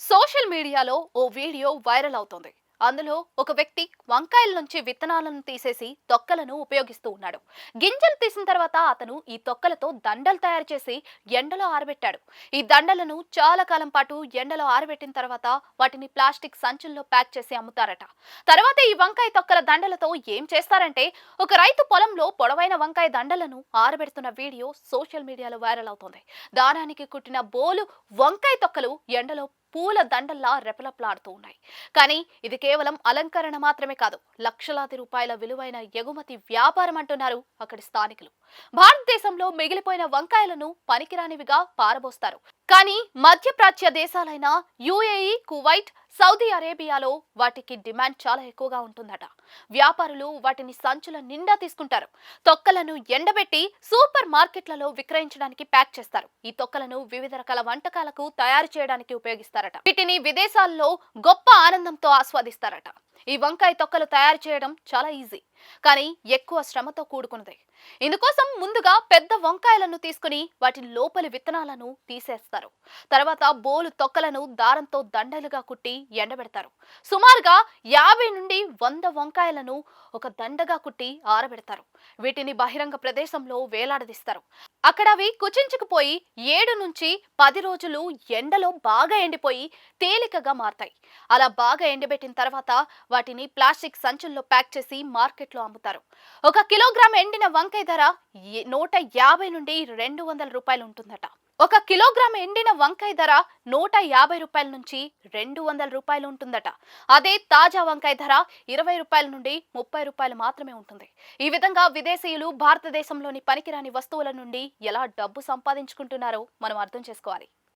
Social మీడియాలో ఓ video viral అవుతోంది. అందులో ఒక వ్యక్తి వంకాయల నుంచి విత్తనాలను తీసేసి తొక్కలను ఉపయోగిస్తూ ఉన్నాడు. గింజలు తీసిన తర్వాత అతను ఈ తొక్కలతో దండలు తయారు చేసి ఎండలో ఆరబెట్టాడు. ఈ దండలను చాలా కాలం పాటు ఎండలో ఆరబెట్టిన తర్వాత వాటిని ప్లాస్టిక్ సంచుల్లో ప్యాక్ చేసి అమ్ముతారట. తర్వాత ఈ వంకాయ తొక్కల దండలతో ఏం చేస్తారంటే ఒక రైతు పొలంలో పొడవైన వంకాయ దండలను ఆరబెడుతున్న వీడియో సోషల్ మీడియాలో వైరల్ అవుతోంది. దారానికి కుట్టిన బోలు వంకాయ తొక్కలు ఎండలో పూల దండల్లా రెపలప్లాడుతూ ఉన్నాయి. కానీ ఇది కేవలం అలంకరణ మాత్రమే కాదు లక్షలాది రూపాయల విలువైన ఎగుమతి వ్యాపారం అంటున్నారు అక్కడి స్థానికులు. భారతదేశంలో మిగిలిపోయిన వంకాయలను పనికిరానివిగా పారబోస్తారు. కానీ మధ్యప్రాచ్య దేశాలైన యుఏఈ కువైట్ సౌదీ అరేబియాలో వాటికి డిమాండ్ చాలా ఎక్కువగా ఉంటుందట. వ్యాపారులు వాటిని సంచుల నిండా తీసుకుంటారు. తొక్కలను ఎండబెట్టి సూపర్ మార్కెట్లలో విక్రయించడానికి ప్యాక్ చేస్తారు. ఈ తొక్కలను వివిధ రకాల వంటకాలకు తయారు చేయడానికి ఉపయోగిస్తారట. వీటిని విదేశాల్లో గొప్ప ఆనందంతో ఆస్వాదిస్తారట. ఈ వంకాయ తొక్కలు తయారు చేయడం చాలా ఈజీ కానీ ఎక్కువ శ్రమతో కూడుకున్నది. ఇందుకోసం ముందుగా పెద్ద వంకాయలను తీసుకుని వాటి లోపలి విత్తనాలను తీసేస్తారు. తర్వాత బోలు తొక్కలను దారంతో దండలుగా కుట్టి ఎండబెడతారు. సుమారుగా యాభై నుండి వంద వంకాయలను ఒక దండగా కుట్టి ఆరబెడతారు. వీటిని బహిరంగ ప్రదేశంలో వేలాడదీస్తారు. అక్కడ అవి కుచించుకుపోయి ఏడు నుంచి పది రోజులు ఎండలో బాగా ఎండిపోయి తేలికగా మారతాయి. అలా బాగా ఎండబెట్టిన తర్వాత వాటిని ప్లాస్టిక్ సంచుల్లో ప్యాక్ చేసి మార్కెట్లో అమ్ముతారు. ఒక కిలోగ్రామ్ ఎండిన వంకాయ ధర నూట యాభై నుండి రెండు వందల రూపాయలు ఉంటుందట. ఒక కిలోగ్రామ్ ఎండిన వంకాయ ధర నూట యాభై రూపాయల నుంచి రెండు వందల రూపాయలు ఉంటుందట. అదే తాజా వంకాయ ధర ఇరవై రూపాయల నుండి ముప్పై రూపాయలు మాత్రమే ఉంటుంది. ఈ విధంగా విదేశీయులు భారతదేశంలోని పనికిరాని వస్తువుల నుండి ఎలా డబ్బు సంపాదించుకుంటున్నారో మనం అర్థం చేసుకోవాలి.